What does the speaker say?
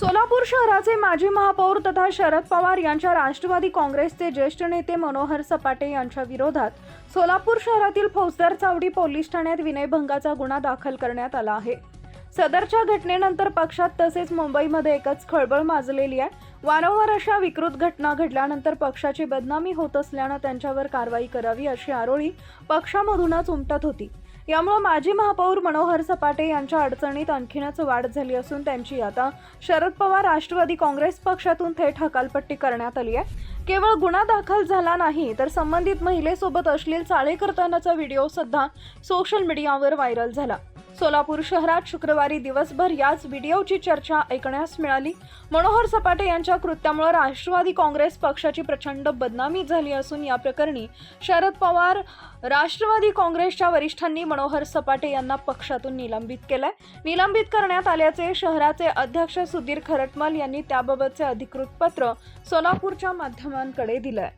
सोलापूर शहराचे माजी महापौर तथा शरद पवार यांच्या राष्ट्रवादी काँग्रेसचे ज्येष्ठ नेते मनोहर सपाटे यांच्या विरोधात सोलापूर शहरातील फौजदार चावडी पोलीस ठाण्यात विनयभंगाचा गुन्हा दाखल करण्यात आला आहे. सदरच्या घटनेनंतर पक्षात तसेच मुंबईमध्ये एकच खळबळ माजलेली आहे. वारंवार अशा विकृत घटना घडल्यानंतर पक्षाची बदनामी होत असल्यानं त्यांच्यावर कारवाई करावी अशी आरोळी पक्षामधूनच उमटत होती. यामुळे माजी महापौर मनोहर सपाटे यांच्या अडचणीत आणखीनच वाढ झाली असून त्यांची आता शरद पवार राष्ट्रवादी काँग्रेस पक्षातून थेट हकालपट्टी करण्यात आली आहे. केवळ गुन्हा दाखल झाला नाही तर संबंधित महिलेसोबत अश्लील चाळे करतानाचा व्हिडिओ सुद्धा सोशल मीडियावर व्हायरल झाला. सोलापूर शहरात शुक्रवारी दिवसभर याच व्हिडिओची चर्चा ऐकण्यास मिळाली. मनोहर सपाटे यांच्या कृत्यामुळे राष्ट्रवादी काँग्रेस पक्षाची प्रचंड बदनामी झाली असून या प्रकरणी शरद पवार राष्ट्रवादी काँग्रेसच्या वरिष्ठांनी मनोहर सपाटे यांना पक्षातून निलंबित केलंय. निलंबित करण्यात आल्याचे शहराचे अध्यक्ष सुधीर खरटमल यांनी त्याबाबतचे अधिकृत पत्र सोलापूरच्या माध्यमांकडे दिलंय.